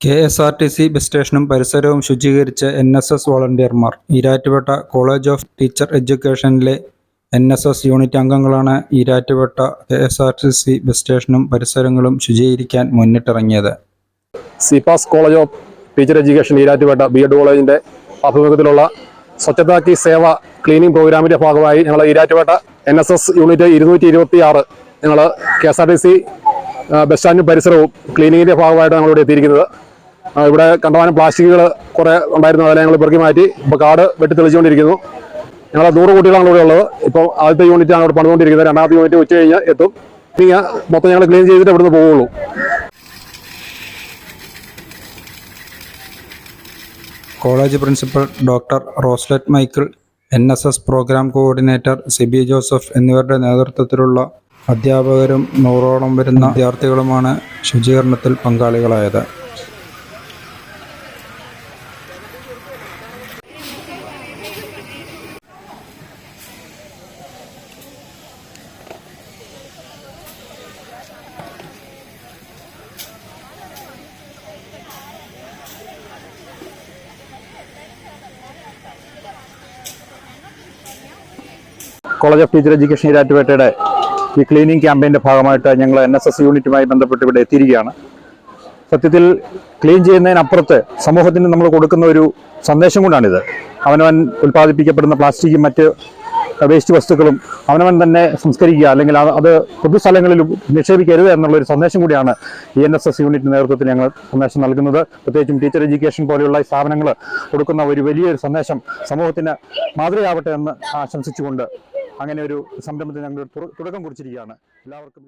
K S R T C bus സ്റ്റേഷനും പരിസരവും ശുചീകരിച്ച എൻ എസ് എസ് വോളണ്ടിയർമാർ. ഈരാറ്റുപേട്ട കോളേജ് ഓഫ് ടീച്ചർ എഡ്യൂക്കേഷനിലെ എൻ എസ് എസ് യൂണിറ്റ് അംഗങ്ങളാണ് Erattupetta K S R T C bus സ്റ്റേഷനും പരിസരങ്ങളും ശുചീകരിക്കാൻ മുന്നിട്ടിറങ്ങിയത്. CPAS college of teacher education Erattupetta B Ed കോളേജിന്റെ ആഭിമുഖ്യത്തിലുള്ള സ്വച്ഛതാ കി സേവ ക്ലീനിംഗ് പ്രോഗ്രാമിന്റെ ഭാഗമായി ഞങ്ങൾ Erattupetta N S S unit ഇരുന്നൂറ്റി ഇരുപത്തി ആറ് ഞങ്ങൾ K S R T C bus സ്റ്റാൻഡും പരിസരവും ക്ലീനിങ്ങിന്റെ ഭാഗമായിട്ട് ഞങ്ങളിവിടെ എത്തിയിരിക്കുന്നത്. ഇവിടെ കണ്ടമാനം പ്ലാസ്റ്റിക്കുകൾ കുറെ ഉണ്ടായിരുന്നു. അതിനെ ഞങ്ങൾ പെറുക്കി മാറ്റി. ഇപ്പോൾ കാട് വെട്ടി തെളിച്ചുകൊണ്ടിരിക്കുന്നു. ഞങ്ങൾ നൂറ് കുട്ടികളാണ് ഇവിടെ ഉള്ളത്. ഇപ്പോൾ ആദ്യത്തെ യൂണിറ്റാണ് ഇവിടെ പണിതുകൊണ്ടിരിക്കുന്നത്. രണ്ടാമത്തെ യൂണിറ്റ് ഉച്ച കഴിഞ്ഞ് എത്തും. ഇനി മൊത്തം ഞങ്ങൾ ക്ലീൻ ചെയ്തിട്ട് ഇവിടുന്ന് പോവുള്ളൂ. College principal doctor Roslet Michael N S S programme coordinator Sibi Joseph എന്നിവരുടെ നേതൃത്വത്തിലുള്ള അധ്യാപകരും നൂറോളം വരുന്ന വിദ്യാർത്ഥികളുമാണ് ശുചീകരണത്തിൽ പങ്കാളികളായത്. കോളേജ് ഓഫ് ടീച്ചർ എഡ്യൂക്കേഷൻ ഈരാറ്റുപേട്ടയുടെ ഈ ക്ലീനിങ് ക്യാമ്പയിന്റെ ഭാഗമായിട്ട് ഞങ്ങൾ എൻ എസ് എസ് യൂണിറ്റുമായി ബന്ധപ്പെട്ട് ഇവിടെ എത്തിയിരിക്കുകയാണ്. സത്യത്തിൽ ക്ലീൻ ചെയ്യുന്നതിനപ്പുറത്ത് സമൂഹത്തിന് നമ്മൾ കൊടുക്കുന്ന ഒരു സന്ദേശം കൊണ്ടാണിത്. അവനവൻ ഉൽപ്പാദിപ്പിക്കപ്പെടുന്ന പ്ലാസ്റ്റിക്കും മറ്റ് വേസ്റ്റ് വസ്തുക്കളും അവനവൻ തന്നെ സംസ്കരിക്കുക അല്ലെങ്കിൽ അത് പൊതുസ്ഥലങ്ങളിൽ നിക്ഷേപിക്കരുത് എന്നുള്ള ഒരു സന്ദേശം കൂടിയാണ് ഈ എൻ എസ് എസ് യൂണിറ്റ് നേതൃത്വത്തിൽ ഞങ്ങൾ സന്ദേശം നൽകുന്നത്. പ്രത്യേകിച്ചും ടീച്ചർ എഡ്യൂക്കേഷൻ പോലെയുള്ള ഈ സ്ഥാപനങ്ങൾ കൊടുക്കുന്ന ഒരു വലിയൊരു സന്ദേശം സമൂഹത്തിന് മാതൃകയാവട്ടെ എന്ന് ആശംസിച്ചുകൊണ്ട് അങ്ങനെ ഒരു സംരംഭത്തിന് ഞങ്ങൾ തുടക്കം കുറിച്ചിരിക്കുകയാണ്. എല്ലാവർക്കും